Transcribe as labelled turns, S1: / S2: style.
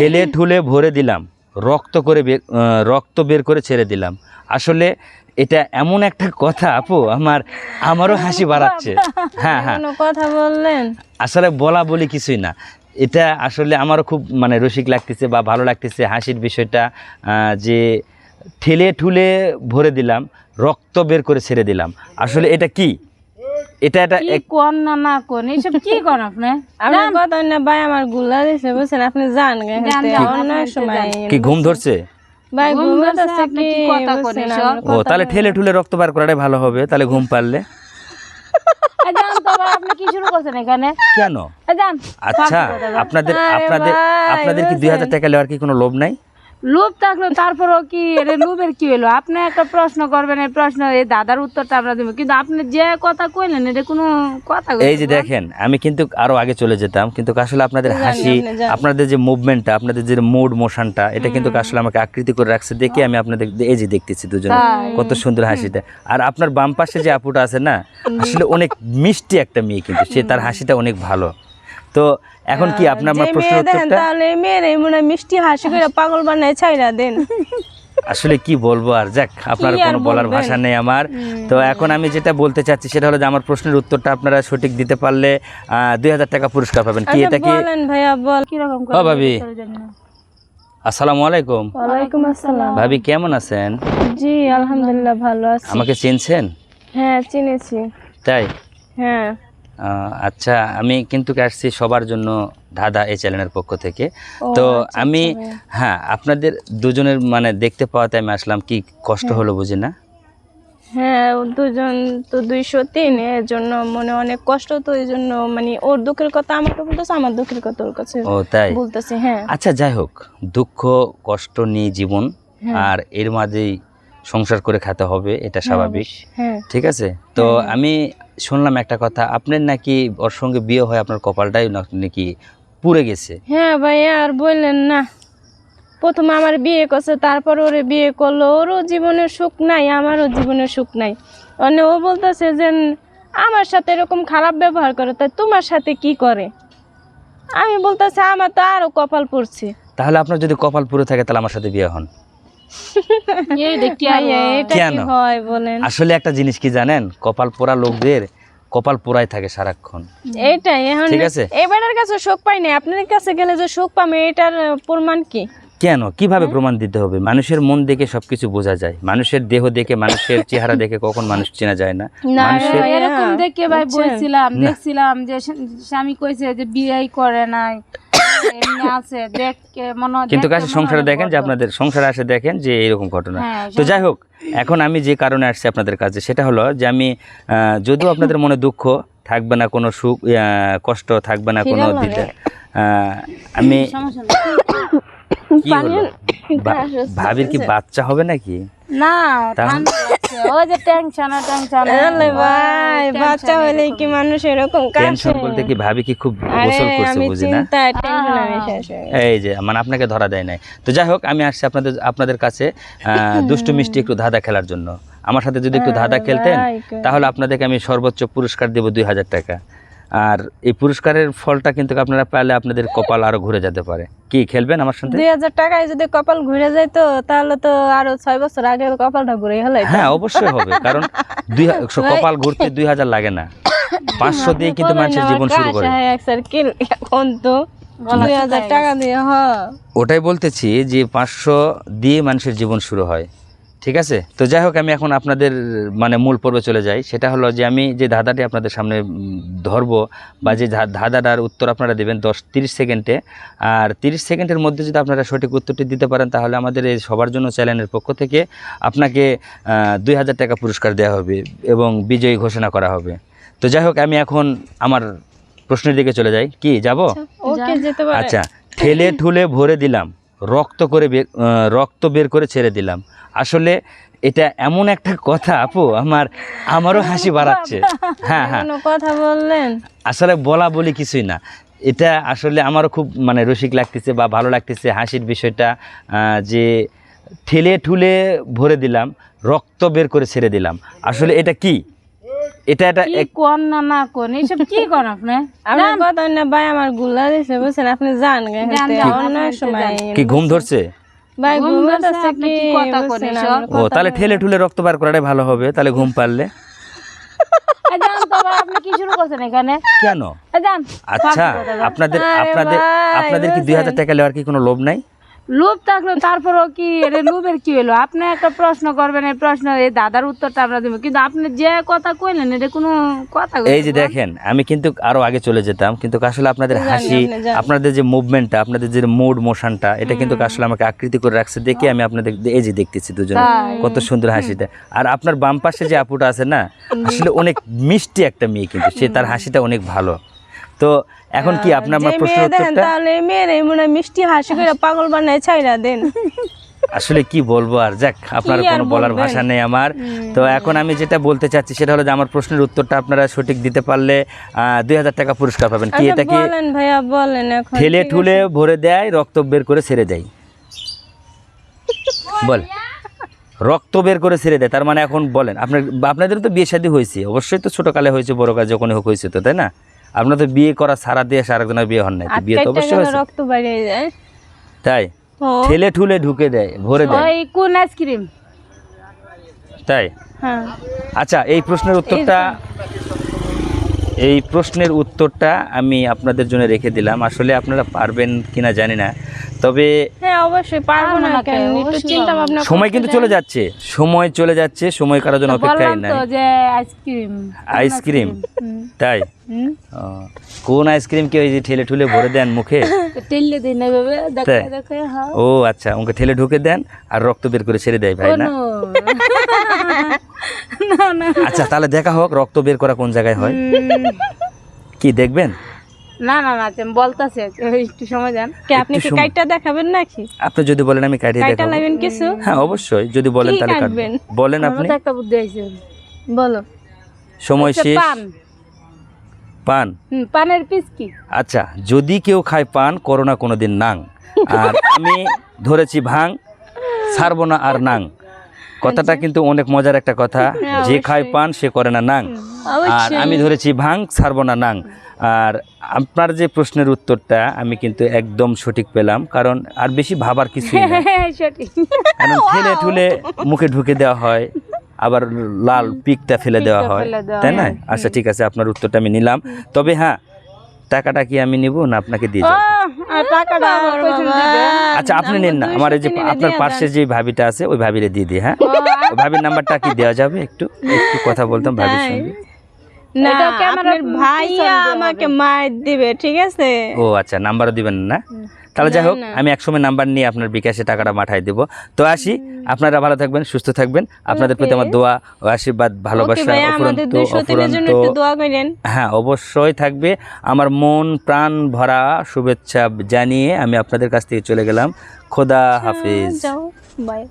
S1: ঠেলে ঠুলে ভরে দিলাম রক্ত করে বের রক্ত বের করে ছেড়ে দিলাম। আসলে এটা এমন একটা কথা আপু আমার আমারও হাসি বাড়াচ্ছে। হ্যাঁ হ্যাঁ।
S2: কথা বললেন।
S1: আসলে বলা বলি কিছুই না। এটা আসলে আমারও খুব মানে রসিক লাগতেছে বা ভালো লাগতেছে হাসির বিষয়টা যে ঠেলে ঠুলে ভরে দিলাম রক্ত বের করে ছেড়ে দিলাম। আসলে এটা কি? এটা এটা
S3: কোন না না কোন এইসব কি কোন আপনি?
S2: আপনার কথা না ভাই আমারগুলা দিছে বুঝছেন? আপনি যান অন্য সময়
S1: কি ঘুম ধরছে?
S2: ভাই
S3: ঘুম ধরছে,
S2: কি
S3: কথা কন এসব?
S1: ও তাহলে ঠেলে ঠুলে রক্ত বার করাটাই ভালো হবে তাহলে ঘুম পারলে।
S3: এই যান তো আবার আপনি কি শুরু করছেন এখানে?
S1: কেন? আচ্ছা আপনাদের আপনাদের আপনাদের কি দুই হাজার টাকা নেওয়ার কি কোনো লোভ নাই?
S3: লোভ থাকল তারপরেও কি এটা লোভের কি হলো? আপনি একটা প্রশ্ন করবেন এই প্রশ্ন এই দাদার উত্তরটা আমরা দেবো। কিন্তু আপনি যে কথা কইলেন এটা কোনো কথা
S1: এই যে দেখেন আমি কিন্তু আরও আগে চলে যেতাম কিন্তু আসলে আপনাদের হাসি আপনাদের যে মুভমেন্টটা আপনাদের যে মুড মোশনটা এটা কিন্তু আসলে আমাকে আকৃতি করে রাখছে। দেখে আমি আপনাদের এই যে দেখতেছি দুজনে কত সুন্দর হাসিটা। আর আপনার বাম পাশে যে আপুটা আছে না আসলে অনেক মিষ্টি একটা মেয়ে কিন্তু সে তার হাসিটা অনেক ভালো। তো এখন কি আপনার আমার উত্তরটা?
S2: তাহলে মেয়ের মনে মিষ্টি হাসি করে পাগল বানায় ছাইরা দেন।
S1: আসলে কি বলব আর যাক আপনার কোনো বলার ভাষা নেই আমার। তো এখন আমি যেটা বলতে চাচ্ছি সেটা হলো যে আমার প্রশ্নের উত্তরটা আপনারা সঠিক দিতে পারলে দুই হাজার টাকা পুরস্কার পাবেন। কি
S2: আচ্ছা,
S1: এটা কি?
S2: বলেন ভাইয়া বল।
S3: কীরকম
S1: ও ভাবি। আসসালামু আলাইকুম।
S2: ওয়ালাইকুম আসসালাম।
S1: ভাবি কেমন আছেন?
S2: জি আলহামদুলিল্লাহ ভালো আছি।
S1: আমাকে চিনছেন?
S2: হ্যাঁ চিনেছি।
S1: তাই?
S2: হ্যাঁ।
S1: আচ্ছা আমি কিন্তু আসছি সবার জন্য ধাঁধা এই চ্যানেলের পক্ষ থেকে। তো
S2: আচ্ছা,
S1: আমি
S2: আচ্ছা
S1: হ্যাঁ আপনাদের দুজনের মানে দেখতে পাওয়াতে আমি আসলাম কি কষ্ট হলো বুঝি না?
S2: হ্যাঁ ও দুজন তো দুইশো তিন এর জন্য মনে অনেক কষ্ট তো এই জন্য মানে ওর দুঃখের কথা আমাকে বলতেছে আমার দুঃখের কথা ওর কাছে
S1: ও তাই?
S2: বলতেছে হ্যাঁ।
S1: আচ্ছা যাই হোক দুঃখ কষ্ট নিয়ে জীবন
S2: হ্যাঁ।
S1: আর এর মাঝেই সংসার করে খেতে হবে এটা স্বাভাবিক।
S2: হ্যাঁ।
S1: ঠিক আছে? তো আমি শুনলাম একটা কথা আপনার নাকি ওর সঙ্গে বিয়ে হয় আপনার কপালটাই নাকি পুড়ে গেছে?
S2: হ্যাঁ ভাইয়া আর বললেন না। প্রথমে আমার বিয়ে করছে তারপর ওরে বিয়ে করল। ওরও জীবনে সুখ নাই আমারও জীবনের সুখ নাই। মানে ও বলতেছে যে আমার সাথে এরকম খারাপ ব্যবহার করে তাই তোমার সাথে কি করে? আমি বলতেছি আমার তো আরও কপাল পড়ছে।
S1: তাহলে আপনার যদি কপাল পুড়ে থাকে তাহলে আমার সাথে বিয়ে হন। কেন?
S2: কি হয় বলেন?
S1: আসলে একটা জিনিস কি জানেন? কপাল পোড়া লোকদের কপাল পোড়াই থাকে সারাক্ষণ।
S2: এইটাই এখন
S1: ঠিক আছে।
S2: এবারের কাছে সুখ পাই নাই। আপনার কাছে গেলে যে সুখ পাবে এটার প্রমাণ কি?
S1: কেন? কীভাবে প্রমাণ দিতে হবে? মানুষের মন দেখে সবকিছু বোঝা যায়। মানুষের দেহ দেখে মানুষের চেহারা দেখে কখন মানুষ চেনা যায় না?
S2: না
S1: মানুষের
S3: এরকম দেখে ভাই বলছিলাম দেখছিলাম যে স্বামী কইছে যে বিয়ে করে নাই। এমনি আছে দেখে মনে
S1: কিন্তু কাছে সংসারে দেখেন যে আপনাদের সংসারে আসে দেখেন যে এরকম ঘটনা।
S3: হ্যাঁ,
S1: তো যাই হোক এখন আমি যে কারণে আসছি আপনাদের কাছে সেটা হলো যে আমি যদিও আপনাদের মনে দুঃখ থাকবে না কোনো সুখ কষ্ট থাকবে না কোনো দিতে আমি ভাবির কি বাচ্চা হবে নাকি?
S3: না
S1: তাহলে?
S3: ঠান্ডা লাগছে। ওই যে টেনশন টেনশন
S2: ভাই বাচ্চা হলে কি মানুষ এরকম
S1: টেনশন বলতে কি ভাবি কি খুব গোসল করছে বুঝি না?
S2: চিন্তায় টেনশন আমি শেষ গেছি।
S1: এই যে মানে আপনাকে ধরা দেয় নাই। তো যাই হোক আমি আসছি আপনাদের আপনাদের কাছে আহ, দুষ্টু মিষ্টি একটু ধাঁধা খেলার জন্য। আমার সাথে যদি একটু ধাঁধা খেলতেন তাহলে আপনাদেরকে আমি সর্বোচ্চ পুরস্কার দেবো দুই হাজার টাকা। আর এই পুরস্কারের ফলটা কিন্তু আপনারা পেলে আপনাদের কপাল আরও ঘুরে যেতে পারে। কি খেলবেন আমার সাথে?
S2: দুই হাজার টাকায় যদি কপাল ঘুরে যায় তো তাহলে তো আরও ছয় বছর আগে কপালটা ঘুরে হলো
S1: হ্যাঁ অবশ্যই হবে কারণ দুই কপাল ঘুরতে দুই হাজার লাগে না। পাঁচশো দিয়ে কিন্তু মানুষের জীবন শুরু করে।
S2: সার্কেল এখন তো দুই হাজার টাকা দিয়ে
S1: ওটাই বলতেছি যে পাঁচশো দিয়ে মানুষের জীবন শুরু হয়। ঠিক আছে? তো যাই হোক আমি এখন আপনাদের মানে মূল পর্বে চলে যাই। সেটা হলো যে আমি যে ধাঁধাটি আপনাদের সামনে ধরবো বা যে ধা- ধাঁধাটার উত্তর আপনারা দেবেন দশ তিরিশ সেকেন্ডে। আর তিরিশ সেকেন্ডের মধ্যে যদি আপনারা সঠিক উত্তরটি দিতে পারেন তাহলে আমাদের এই সবার জন্য চ্যানেলের পক্ষ থেকে আপনাকে দুই হাজার টাকা পুরস্কার দেওয়া হবে এবং বিজয়ী ঘোষণা করা হবে। তো যাই হোক আমি এখন আমার প্রশ্নের দিকে চলে যাই। কি যাব?
S2: ওকে যেতে পারে।
S1: আচ্ছা ঠেলে ঠুলে ভরে দিলাম। রক্ত করে বের রক্ত বের করে ছেড়ে দিলাম। আসলে এটা এমন একটা কথা আপু আমার আমারও হাসি বাড়াচ্ছে। হ্যাঁ হ্যাঁ।
S2: কথা বললেন?
S1: আসলে বলা বলি কিছুই না। এটা আসলে আমারও খুব মানে রসিক লাগতেছে বা ভালো লাগতেছে হাসির বিষয়টা যে ঠেলে ঠুলে ভরে দিলাম রক্ত বের করে ছেড়ে দিলাম। আসলে এটা কি? এটা এটা
S3: কি
S1: এক-
S3: কোন না না কোন এইসব কি কোন আপনি?
S2: আমার কথা না ভাই আমারগুলা দিছে বুঝছেন? আপনি যান
S3: আপনি
S2: সময়
S1: কি ঘুম ধরছে?
S2: ভাই
S3: ঘুম
S2: ঘুম
S3: ধরছে,
S2: ধরছে
S3: আপনি
S2: কি
S3: কি কথা কন
S2: বুঝছেন,
S1: ও তাহলে ঠেলে ঠুলে রক্ত বার করাটাই ভালো হবে তাহলে ঘুম পারলে।
S3: এই যান তো ভাই, আপনি কি শুরু করছেন এখানে?
S1: কেন? আচ্ছা আপনাদের আপনাদের আপনাদের কি দুই হাজার টাকা নেওয়ার কি কোনো লোভ নাই?
S3: লোভ থাকল তারপরও কি এটা লোভের কি হলো? আপনি একটা প্রশ্ন করবেন এই প্রশ্ন এই দাদার উত্তরটা আমরা দেবো। কিন্তু আপনি যে কথা কইলেন এটা কোনো কথা
S1: এই যে দেখেন আমি কিন্তু আরও আগে চলে যেতাম কিন্তু আসলে আপনাদের হাসি আপনাদের যে মুভমেন্টটা আপনাদের যে মুড মোশনটা এটা কিন্তু আসলে আমাকে আকৃতি করে রাখছে দেখে আমি আপনাদের এই যে দেখতেছি দুজন। কত সুন্দর হাসিটা। আর আপনার বাম পাশে যে আপুটা আছে না আসলে অনেক মিষ্টি একটা মেয়ে কিন্তু সে তার হাসিটা অনেক ভালো। তো এখন কি আপনার আমার
S2: যে
S1: প্রশ্নের উত্তরটা?
S2: তাহলে এই মনে মিষ্টি হাসি করে পাগল বানায় ছাইরা দেন।
S1: আসলে কি বলব আর যাক আপনার কোনো বলার ভাষা নেই আমার। তো এখন আমি যেটা বলতে চাচ্ছি সেটা হলো যে আমার প্রশ্নের উত্তরটা আপনারা সঠিক দিতে পারলে দুই হাজার টাকা পুরস্কার পাবেন। কি
S2: আচ্ছা
S1: এটা কি?
S2: ভাইয়া বলেন এখন
S1: ঠেলে ঠুলে ভরে দেয় রক্ত বের করে ছেড়ে দেয়। বল। রক্ত বের করে ছেড়ে দেয় তার মানে এখন বলেন আপনার আপনাদের তো বিয়ে শাদী হয়েছে অবশ্যই তো ছোটকালে হয়েছে বড় কাজ যখন হোক হয়েছে তো তাই না? আপনার তো বিয়ে করা সারা দিয়ে সারা একজনের বিয়ে হন নাই বিয়ে তো অবশ্যই হয়েছে।
S2: রক্ত বাইরে যায়
S1: তাই? ঠেলে ঠুলে ঢুকে দেয় ভরে দেয়।
S3: ওই কোন আইসক্রিম?
S1: তাই?
S2: হ্যাঁ।
S1: আচ্ছা এই প্রশ্নের উত্তরটা এই প্রশ্নের উত্তরটা আমি আপনাদের জন্য রেখে দিলাম। আসলে আপনারা পারবেন কিনা জানি না। তবে
S2: হ্যাঁ অবশ্যই পারব
S3: পারব
S2: না
S3: না
S2: কেন?
S3: কেন,
S2: একটু চিন্তা ভাবনা
S1: সময় কিন্তু চলে যাচ্ছে সময় চলে যাচ্ছে সময় কারোর জন্য অপেক্ষায় নাই।
S3: যে আইসক্রিম
S1: আইসক্রিম তাই? কোন আইসক্রিম কি ওই যে ঠেলে ঠুলে ভরে দেন মুখে?
S3: টেললে দিই না ভেবে দেখে দেখে হ্যাঁ।
S1: ও আচ্ছা ওকে ঠেলে ঢুকে দেন আর রক্ত বের করে ছেড়ে দেয় ভাই না? আচ্ছা তাহলে দেখা হোক রক্ত বের করা কোন জায়গায় হয়? কি দেখবেন?
S3: না না না বলতাছি। একটু সময় দেন।
S2: কে আপনি কি কাইটটা দেখাবেন নাকি?
S1: আপনি যদি বলেন আমি কাটিয়ে
S2: কাইটা
S1: দেখাবো।
S2: লাগবেন কিছু?
S1: হ্যাঁ অবশ্যই যদি বলেন তাহলে
S2: কাটবেন?
S1: বলেন আপনি।
S3: তো একটা বুদ্ধি হয়েছে
S2: বলো।
S1: সময় শেষ।
S3: পান।
S1: পান?
S3: পানের পিস কি?
S1: আচ্ছা যদি কেউ খায় পান করোনা কোনোদিন নাং। আর আমি ধরেছি ভাং ছাড়বো না আর নাং। কথাটা কিন্তু অনেক মজার একটা কথা।
S2: হ্যাঁ,
S1: যে খায় পান সে করে না নাং। আর আমি ধরেছি ভাং ছাড়বো না নাং। আর আপনার যে প্রশ্নের উত্তরটা আমি কিন্তু একদম সঠিক পেলাম কারণ আর বেশি ভাবার কিছুই না।
S3: সঠিক।
S1: কারণ ঠেলে ঠুলে মুখে ঢুকে দেওয়া হয় আবার লাল পিকটা ফেলে দেওয়া হয়। তাই না? আচ্ছা ঠিক আছে আপনার উত্তরটা আমি নিলাম। তবে হ্যাঁ টাকাটা কি আমি নিব না আপনাকে দিয়ে যাব? আচ্ছা আপনি নেন না আমার এই যে আপনার পার্শ্বে যে ভাবিটা আছে ওই ভাবিরে দিয়ে দিই হ্যাঁ? ওই ভাবির নাম্বারটা কি দেওয়া যাবে একটু? একটু কথা বলতাম ভাবির? সঙ্গে।
S2: না আপনার ভাইয়া আমাকে মার দিবে ঠিক আছে?
S1: ও আচ্ছা নাম্বারও দিবেন না? তাহলে যাই হোক আমি একসময় নাম্বার নিয়ে আপনার বিকাশে টাকাটা পাঠাই দেবো। তো আসি আপনারা ভালো থাকবেন সুস্থ থাকবেন। আপনাদের প্রতি আমার দোয়া ও আশীর্বাদ ভালোবাসা অফুরন্ত অফুরন্ত। হ্যাঁ অবশ্যই থাকবে। আমার মন প্রাণ ভরা শুভেচ্ছা জানিয়ে আমি আপনাদের কাছ থেকে চলে গেলাম। খোদা হাফিজ।
S2: বাই